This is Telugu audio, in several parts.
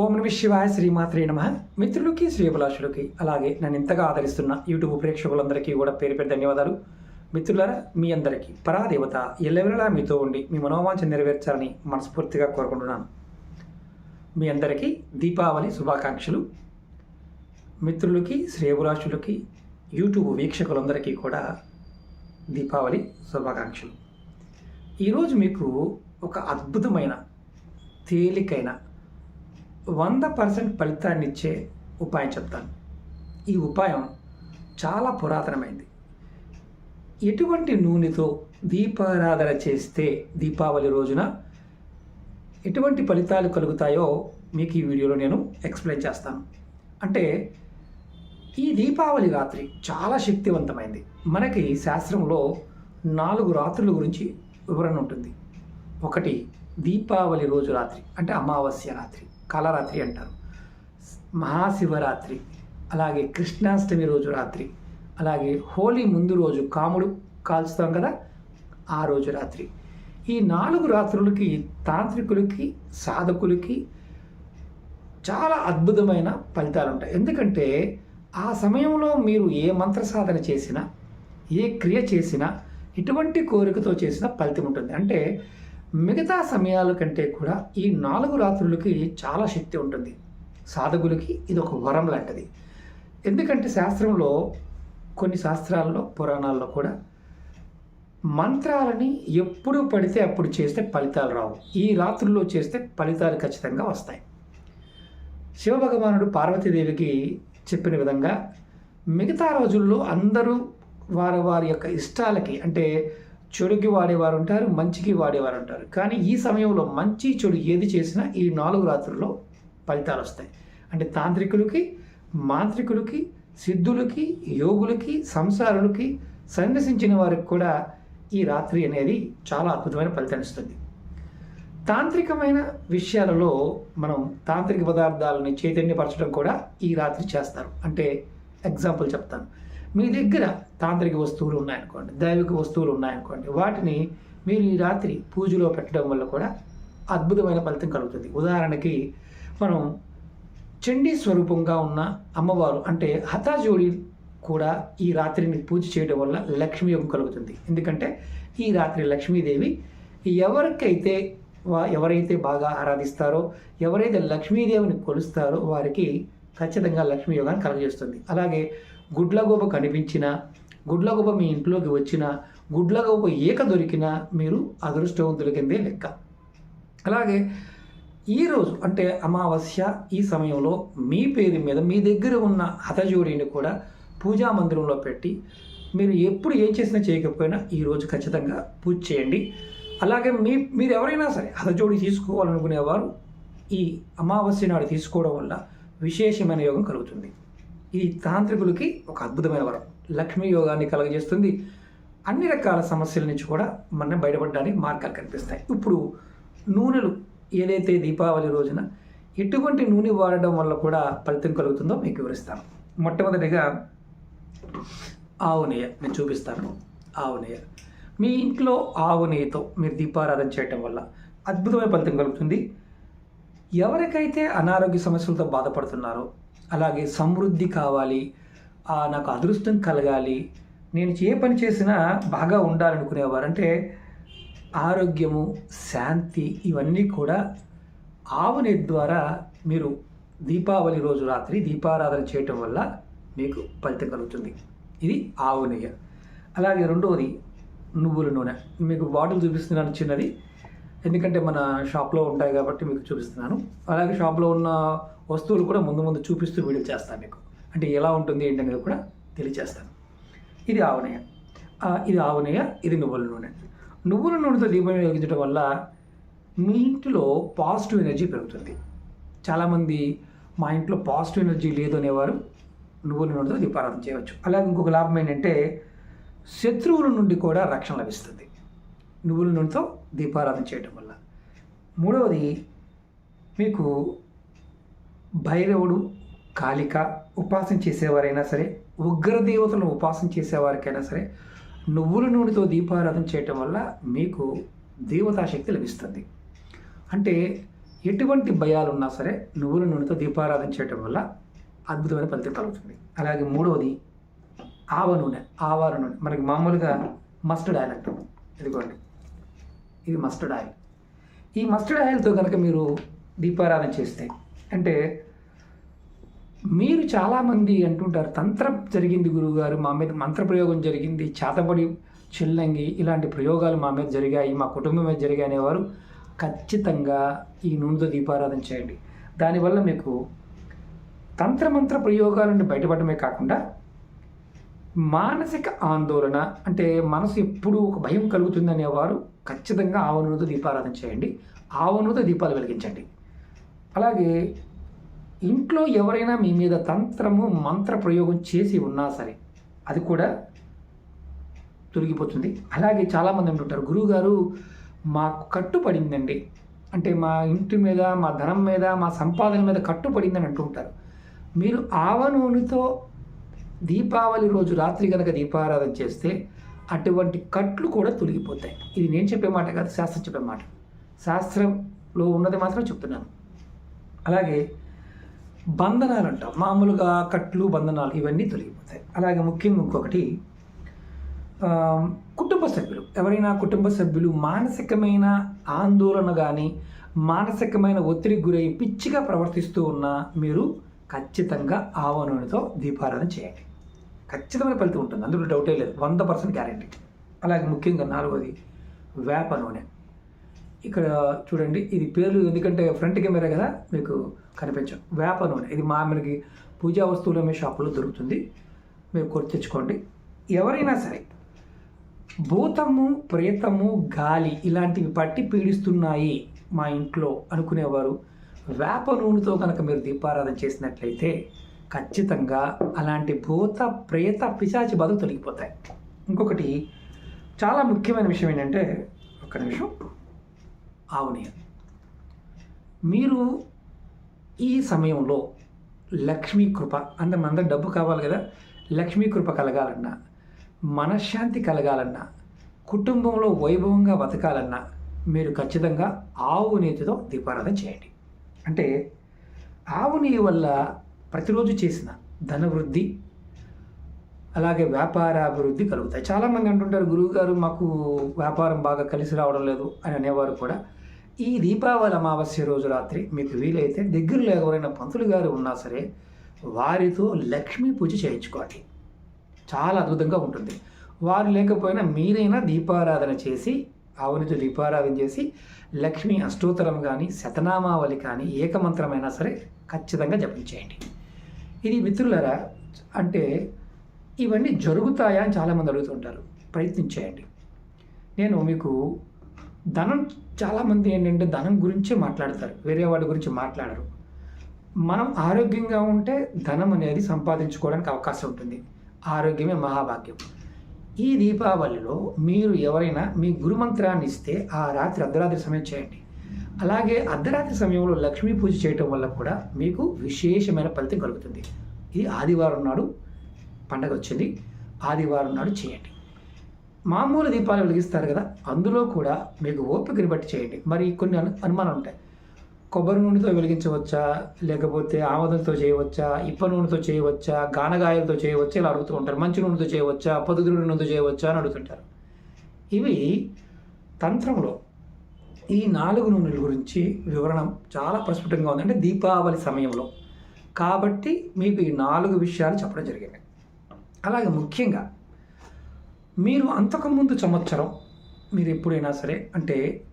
ఓం నమ శివాయ శ్రీమాత్రే నమ. మిత్రులకి శ్రీభిలాషులకి అలాగే నన్ను ఇంతగా ఆదరిస్తున్న యూట్యూబ్ ప్రేక్షకులందరికీ కూడా పేరు పేరు ధన్యవాదాలు. మిత్రులారా మీ అందరికీ పరాదేవత ఎల్లవెల్లలా మీతో ఉండి మీ మనోవాంఛ నెరవేర్చాలని మనస్ఫూర్తిగా కోరుకుంటున్నాను. మీ అందరికీ దీపావళి శుభాకాంక్షలు. మిత్రులకి శ్రేయభిలాషులకి యూట్యూబ్ వీక్షకులందరికీ కూడా దీపావళి శుభాకాంక్షలు. ఈరోజు మీకు ఒక అద్భుతమైన తేలికైన వంద పర్సెంట్ ఫలితాన్ని ఇచ్చే ఉపాయం చెప్తాను. ఈ ఉపాయం చాలా పురాతనమైంది. ఎటువంటి నూనెతో దీపారాధన చేస్తే దీపావళి రోజున ఎటువంటి ఫలితాలు కలుగుతాయో మీకు ఈ వీడియోలో నేను ఎక్స్ప్లెయిన్ చేస్తాను. అంటే ఈ దీపావళి రాత్రి చాలా శక్తివంతమైంది. మనకి శాస్త్రంలో నాలుగు రాత్రుల గురించి వివరణ ఉంటుంది. ఒకటి దీపావళి రోజు రాత్రి అంటే అమావాస్య రాత్రి. కాలరాత్రి అంటారు. మహాశివరాత్రి అలాగే కృష్ణాష్టమి రోజు రాత్రి అలాగే హోలీ ముందు రోజు కాముడు కాల్చుతాం కదా ఆ రోజు రాత్రి. ఈ నాలుగు రాత్రులకి తాంత్రికులకి సాధకులకి చాలా అద్భుతమైన ఫలితాలు ఉంటాయి. ఎందుకంటే ఆ సమయంలో మీరు ఏ మంత్ర సాధన చేసినా ఏ క్రియ చేసినా ఎటువంటి కోరికతో చేసినా ఫలితం ఉంటుంది. అంటే మిగతా సమయాల కంటే కూడా ఈ నాలుగు రాత్రులకి చాలా శక్తి ఉంటుంది. సాధకులకి ఇది ఒక వరం లాంటిది. ఎందుకంటే శాస్త్రంలో కొన్ని శాస్త్రాల్లో పురాణాల్లో కూడా మంత్రాలని ఎప్పుడు పడితే అప్పుడు చేస్తే ఫలితాలు రావు. ఈ రాత్రుల్లో చేస్తే ఫలితాలు ఖచ్చితంగా వస్తాయి. శివభగవానుడు పార్వతీదేవికి చెప్పిన విధంగా మిగతా రోజుల్లో అందరూ వారి వారి యొక్క ఇష్టాలకి అంటే చెడుకి వాడేవారు ఉంటారు మంచికి వాడేవారు ఉంటారు. కానీ ఈ సమయంలో మంచి చెడు ఏది చేసినా ఈ నాలుగు రాత్రుల్లో ఫలితాలు వస్తాయి. అంటే తాంత్రికులకి మాంత్రికులకి సిద్ధులకి యోగులకి సంసారులకి సందర్శించిన వారికి కూడా ఈ రాత్రి అనేది చాలా అద్భుతమైన ఫలితాన్ని ఇస్తుంది. తాంత్రికమైన విషయాలలో మనం తాంత్రిక పదార్థాలని చైతన్యపరచడం కూడా ఈ రాత్రి చేస్తారు. అంటే ఎగ్జాంపుల్ చెప్తాను. మీ దగ్గర తాంత్రిక వస్తువులు ఉన్నాయనుకోండి దైవిక వస్తువులు ఉన్నాయనుకోండి వాటిని మీరు ఈ రాత్రి పూజలో పెట్టడం వల్ల కూడా అద్భుతమైన ఫలితం కలుగుతుంది. ఉదాహరణకి మనం చండీ స్వరూపంగా ఉన్న అమ్మవారు అంటే హతాజోడి కూడా ఈ రాత్రిని పూజ చేయడం వల్ల లక్ష్మీ యోగం కలుగుతుంది. ఎందుకంటే ఈ రాత్రి లక్ష్మీదేవి ఎవరికైతే వా ఎవరైతే బాగా ఆరాధిస్తారో ఎవరైతే లక్ష్మీదేవిని కొలుస్తారో వారికి ఖచ్చితంగా లక్ష్మీ యోగాన్ని కలుగజేస్తుంది. అలాగే గుడ్లగూబ కనిపించినా గుడ్లగూబ మీ ఇంట్లోకి వచ్చినా గుడ్లగూబ ఏక దొరికినా మీరు అదృష్టవంతుల కిందే లెక్క. అలాగే ఈరోజు అంటే అమావాస్య ఈ సమయంలో మీ పేరు మీద మీ దగ్గర ఉన్న హతజోడిని కూడా పూజా మందిరంలో పెట్టి మీరు ఎప్పుడు ఏం చేసినా చేయకపోయినా ఈరోజు ఖచ్చితంగా పూజ చేయండి. అలాగే మీ మీరు ఎవరైనా సరే హతజోడి తీసుకోవాలనుకునేవారు ఈ అమావాస్య నాడు తీసుకోవడం వల్ల విశేషమైన యోగం కలుగుతుంది. ఇది తాంత్రికులకి ఒక అద్భుతమైన వరం. లక్ష్మీ యోగాన్ని కలుగజేస్తుంది. అన్ని రకాల సమస్యల నుంచి కూడా మన బయటపడడానికి మార్గాలు కనిపిస్తాయి. ఇప్పుడు నూనెలు ఏదైతే దీపావళి రోజున ఎటువంటి నూనె వాడడం వల్ల కూడా ఫలితం కలుగుతుందో మీకు వివరిస్తాను. మొట్టమొదటిగా ఆవు నెయ్యి నేను చూపిస్తాను. ఆవు నెయ్యి. మీ ఇంట్లో ఆవు నెయ్యితో మీరు దీపారాధన చేయటం వల్ల అద్భుతమైన ఫలితం కలుగుతుంది. ఎవరికైతే అనారోగ్య సమస్యలతో బాధపడుతున్నారో అలాగే సమృద్ధి కావాలి. నాకు అదృష్టం కలగాలి. నేను ఏ పని చేసినా బాగా ఉండాలనుకునేవారు. అంటే ఆరోగ్యము శాంతి ఇవన్నీ కూడా ఆవు ద్వారా మీరు దీపావళి రోజు రాత్రి దీపారాధన చేయటం వల్ల మీకు ఫలితం కలుగుతుంది. ఇది ఆవు నెయ్యి. అలాగే రెండవది నువ్వుల నూనె. మీకు బాటిల్ చూపిస్తున్నాను చిన్నది. ఎందుకంటే మన షాప్లో ఉంటాయి కాబట్టి మీకు చూపిస్తున్నాను. అలాగే షాప్లో ఉన్న వస్తువులు కూడా ముందు ముందు చూపిస్తూ వీడియో చేస్తాను మీకు. అంటే ఎలా ఉంటుంది ఏంటనేది కూడా తెలియజేస్తాను ఇది ఆవనేయ ఇది ఆవనేయ ఇది నువ్వుల నూనె. నువ్వుల నూనెతో దీపం వెలిగించడం వల్ల మీ ఇంట్లో పాజిటివ్ ఎనర్జీ పెరుగుతుంది. చాలామంది మా ఇంట్లో పాజిటివ్ ఎనర్జీ లేదు అనేవారు నువ్వుల నూనెతో దీపారాధన చేయవచ్చు. అలాగే ఇంకొక లాభం ఏంటంటే శత్రువుల నుండి కూడా రక్షణ లభిస్తుంది. నువ్వుల నూనెతో దీపారాధన చేయటం వల్ల. మూడవది మీకు భైరవుడు కాళిక ఉపాసన చేసేవారైనా సరే ఉగ్ర దేవతలను ఉపాసన చేసేవారికైనా సరే నువ్వుల నూనెతో దీపారాధన చేయటం వల్ల మీకు దేవతాశక్తి లభిస్తుంది. అంటే ఎటువంటి భయాలు ఉన్నా సరే నువ్వుల నూనెతో దీపారాధన చేయటం వల్ల అద్భుతమైన ఫలితం కలుగుతుంది. అలాగే మూడవది ఆవ నూనె ఆవాల నూనె. మనకి మామూలుగా మస్టర్డ్ ఆయిల్ అంటాం. ఇదిగోండి. ఇది మస్టర్డ్ ఆయిల్ ఈ మస్టర్డ్ ఆయిల్తో కనుక మీరు దీపారాధన చేస్తే అంటే మీరు చాలామంది అంటుంటారు తంత్రం జరిగింది గురువుగారు మా మీద మంత్ర ప్రయోగం జరిగింది చేతబడి చిల్లంగి ఇలాంటి ప్రయోగాలు మా మీద జరిగాయి మా కుటుంబం మీద జరిగాయి అనేవారు ఖచ్చితంగా ఈ నూనెతో దీపారాధన చేయండి. దానివల్ల మీకు తంత్రమంత్ర ప్రయోగాల నుండి బయటపడమే కాకుండా మానసిక ఆందోళన అంటే మనసు ఎప్పుడు ఒక భయం కలుగుతుంది అనేవారు ఖచ్చితంగా ఆవ నూనెతో దీపారాధన చేయండి. ఆవనూనెతో దీపాలు వెలిగించండి. అలాగే ఇంట్లో ఎవరైనా మీ మీద తంత్రము మంత్ర ప్రయోగం చేసి ఉన్నా సరే అది కూడా తొలగిపోతుంది. అలాగే చాలామంది అంటుంటారు గురువుగారు మాకు కట్టుపడిందండి అంటే మా ఇంటి మీద మా ధనం మీద మా సంపాదన మీద కట్టుపడిందని అంటుంటారు. మీరు ఆవనూనెతో దీపావళి రోజు రాత్రి కనుక దీపారాధన చేస్తే అటువంటి కట్లు కూడా తొలగిపోతాయి. ఇది నేను చెప్పే మాట కాదు శాస్త్రం చెప్పే మాట. శాస్త్రంలో ఉన్నది మాత్రం చెప్తున్నాను. అలాగే బంధనాలు అంటాం. మామూలుగా కట్లు బంధనాలు ఇవన్నీ తొలగిపోతాయి. అలాగే ముఖ్యంగా ఇంకొకటి కుటుంబ సభ్యులు. ఎవరైనా కుటుంబ సభ్యులు మానసికమైన ఆందోళన కానీ మానసికమైన ఒత్తిడికి గురై పిచ్చిగా ప్రవర్తిస్తూ ఉన్నా మీరు ఖచ్చితంగా ఆవనూనెతో దీపారాధన చేయండి. ఖచ్చితమైన ఫలితం ఉంటుంది. అందులో డౌటే లేదు. వంద పర్సెంట్ గ్యారంటీ. అలాగే ముఖ్యంగా నాలుగోది వేప నూనె. ఇక్కడ చూడండి ఇది పేర్లు ఎందుకంటే ఫ్రంట్ కెమెరా కదా మీకు కనిపించం వేప నూనె. ఇది మా మనకి పూజా వస్తువులు మీ షాపులో దొరుకుతుంది. మీరు కొట్టి తెచ్చుకోండి. ఎవరైనా సరే భూతము ప్రేతము గాలి ఇలాంటివి పట్టి పీడిస్తున్నాయి మా ఇంట్లో అనుకునేవారు. వేప నూనెతో కనుక మీరు దీపారాధన చేసినట్లయితే ఖచ్చితంగా అలాంటి భూత ప్రేత పిశాచి బాధలు తొలగిపోతాయి. ఇంకొకటి చాలా ముఖ్యమైన విషయం ఏంటంటే ఒక్క నిమిషం ఆవు మీరు ఈ సమయంలో లక్ష్మీ కృప అంటే మనందరం డబ్బు కావాలి కదా లక్ష్మీ కృప కలగాలన్నా మనశ్శాంతి కలగాలన్నా కుటుంబంలో వైభవంగా బతకాలన్నా మీరు ఖచ్చితంగా ఆవు నేతితో దీపారాధన చేయండి. అంటే ఆవు నెయ్యి వల్ల ప్రతిరోజు చేసిన ధనవృద్ధి అలాగే వ్యాపార అభివృద్ధి కలుగుతాయి. చాలామంది అంటుంటారు గురువుగారు మాకు వ్యాపారం బాగా కలిసి రావడం లేదు అని అనేవారు కూడా. ఈ దీపావళి అమావాస్య రోజు రాత్రి మీకు వీలైతే దగ్గరలో ఎవరైనా పంతులు గారు ఉన్నా సరే వారితో లక్ష్మీ పూజ చేయించుకోవాలి చాలా అద్భుతంగా ఉంటుంది. వారు లేకపోయినా మీరైనా దీపారాధన చేసి ఆవునితో దీపారాధన చేసి లక్ష్మీ అష్టోత్తరం కానీ శతనామావళి కానీ ఏకమంత్రమైనా సరే ఖచ్చితంగా జపించేయండి. ఇది మిత్రులరా అంటే ఇవన్నీ జరుగుతాయా అని చాలామంది అడుగుతుంటారు. ప్రయత్నించేయండి నేను మీకు ధనం చాలామంది ఏంటంటే ధనం గురించే మాట్లాడతారు. వేరే వాటి గురించి మాట్లాడరు. మనం ఆరోగ్యంగా ఉంటే ధనం అనేది సంపాదించుకోవడానికి అవకాశం ఉంటుంది. ఆరోగ్యమే మహాభాగ్యం. ఈ దీపావళిలో మీరు ఎవరైనా మీ గురుమంత్రాన్ని ఇస్తే ఆ రాత్రి అర్ధరాత్రి సమయం చేయండి. అలాగే అర్ధరాత్రి సమయంలో లక్ష్మీ పూజ చేయటం వల్ల కూడా మీకు విశేషమైన ఫలితం కలుగుతుంది. ఇది ఆదివారం నాడు పండగ వచ్చింది. ఆదివారం నాడు చేయండి. మామూలు దీపాలు వెలిగిస్తారు కదా అందులో కూడా మీకు ఓపికని బట్టి చేయండి. మరి కొన్ని అను అనుమానాలు ఉంటాయి. కొబ్బరి నూనెతో వెలిగించవచ్చా? లేకపోతే ఆమదంతో చేయవచ్చా? ఇప్ప నూనెతో చేయవచ్చా? గానగాయలతో చేయవచ్చా? ఇలా అడుగుతూ ఉంటారు. మంచి నూనెతో చేయవచ్చా? పొద్దుగురు నూనెతో చేయవచ్చా? అని అడుగుతుంటారు. ఇవి తంత్రంలో ఈ నాలుగు నూనెల గురించి వివరణ చాలా ప్రస్ఫుటంగా ఉందంటే దీపావళి సమయంలో. కాబట్టి మీకు ఈ నాలుగు విషయాలు చెప్పడం జరిగింది. అలాగే ముఖ్యంగా మీరు అంతకుముందు సంవత్సరం మీరు ఎప్పుడైనా సరే అంటే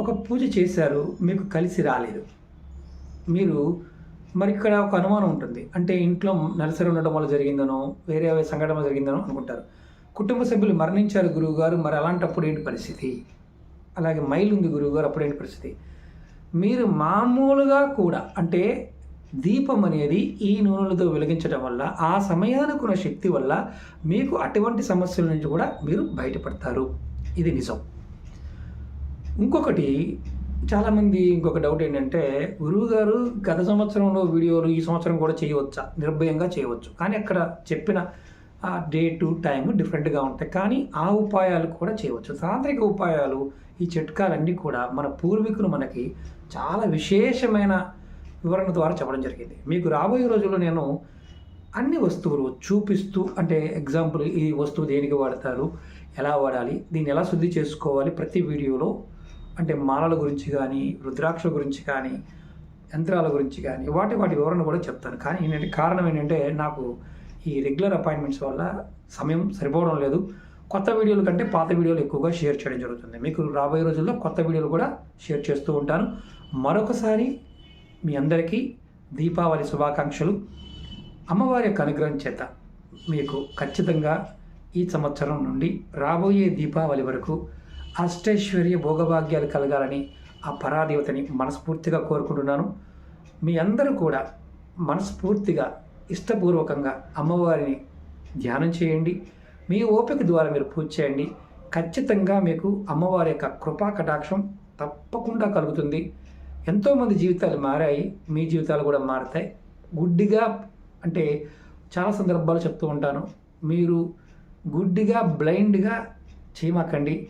ఒక పూజ చేశారు మీకు కలిసి రాలేదు. మీరు మరి ఇక్కడ ఒక అనుమానం ఉంటుంది. అంటే ఇంట్లో నర్సరీ ఉండడం వల్ల జరిగిందనో వేరే సంఘటన జరిగిందనో అనుకుంటారు. కుటుంబ సభ్యులు మరణించారు గురువు గారు మరి అలాంటప్పుడు ఏంటి పరిస్థితి? అలాగే మైల్ ఉంది గురువుగారు అప్పుడేంటి పరిస్థితి? మీరు మామూలుగా కూడా అంటే దీపం అనేది ఈ నూనెలతో వెలిగించడం వల్ల ఆ సమయానికి ఉన్న శక్తి వల్ల మీకు అటువంటి సమస్యల నుంచి కూడా మీరు బయటపడతారు. ఇది నిజం. ఇంకొకటి చాలామంది ఇంకొక డౌట్ ఏంటంటే గురువుగారు గత సంవత్సరంలో వీడియోలు ఈ సంవత్సరం కూడా చేయవచ్చా? నిర్భయంగా చేయవచ్చు. కానీ అక్కడ చెప్పిన ఆ డే టు టైం డిఫరెంట్గా ఉంటాయి. కానీ ఆ ఉపాయాలు కూడా చేయవచ్చు. తాంత్రిక ఉపాయాలు ఈ చిట్కాలన్నీ కూడా మన పూర్వీకులు మనకి చాలా విశేషమైన వివరణ ద్వారా చెప్పడం జరిగింది. మీకు రాబోయే రోజుల్లో నేను అన్ని వస్తువులు చూపిస్తూ అంటే ఎగ్జాంపుల్ ఈ వస్తువు దేనికి వాడతారు ఎలా వాడాలి దీన్ని ఎలా శుద్ధి చేసుకోవాలి ప్రతి వీడియోలో అంటే మాలల గురించి కానీ రుద్రాక్ష గురించి కానీ యంత్రాల గురించి కానీ వాటి వాటి వివరణ కూడా చెప్తాను. కానీ ఏంటంటే కారణం ఏంటంటే నాకు ఈ రెగ్యులర్ అపాయింట్మెంట్స్ వల్ల సమయం సరిపోవడం లేదు. కొత్త వీడియోల కంటే పాత వీడియోలు ఎక్కువగా షేర్ చేయడం జరుగుతుంది. మీకు రాబోయే రోజుల్లో కొత్త వీడియోలు కూడా షేర్ చేస్తూ ఉంటాను. మరొకసారి మీ అందరికీ దీపావళి శుభాకాంక్షలు. అమ్మవారి యొక్క అనుగ్రహం చేత మీకు ఖచ్చితంగా ఈ సంవత్సరం నుండి రాబోయే దీపావళి వరకు అష్టైశ్వర్య భోగభాగ్యాలు కలగాలని ఆ పరాదేవతని మనస్ఫూర్తిగా కోరుకుంటున్నాను. మీ అందరూ కూడా మనస్ఫూర్తిగా ఇష్టపూర్వకంగా అమ్మవారిని ధ్యానం చేయండి. మీ ఓపిక ద్వారా మీరు పూజ చేయండి. ఖచ్చితంగా మీకు అమ్మవారి యొక్క కృపా కటాక్షం తప్పకుండా కలుగుతుంది. ఎంతోమంది జీవితాలు మారాయి. మీ జీవితాలు కూడా మారుతాయి. గుడ్డిగా అంటే చాలా సందర్భాలు చెప్తూ ఉంటాను. మీరు గుడ్డిగా బ్లైండ్గా చేయమాకండి.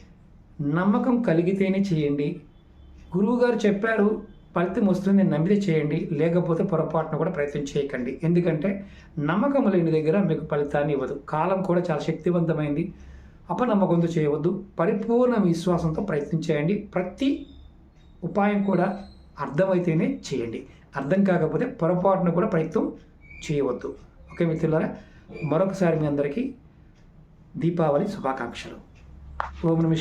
నమ్మకం కలిగితేనే చేయండి. గురువుగారు చెప్పారు ఫలితం వస్తుంది నమ్మితే చేయండి లేకపోతే పొరపాటున కూడా ప్రయత్నం చేయకండి. ఎందుకంటే నమ్మకం లేని దగ్గర మీకు ఫలితాన్ని ఇవ్వదు. కాలం కూడా చాలా శక్తివంతమైంది. అపనమ్మకంతో చేయవద్దు. పరిపూర్ణ విశ్వాసంతో ప్రయత్నం చేయండి. ప్రతి ఉపాయం కూడా అర్థమైతేనే చేయండి. అర్థం కాకపోతే పొరపాటున కూడా ప్రయత్నం చేయవద్దు. ఓకే మిత్రులారా మరొకసారి మీ అందరికీ దీపావళి శుభాకాంక్షలు. ఓం నమ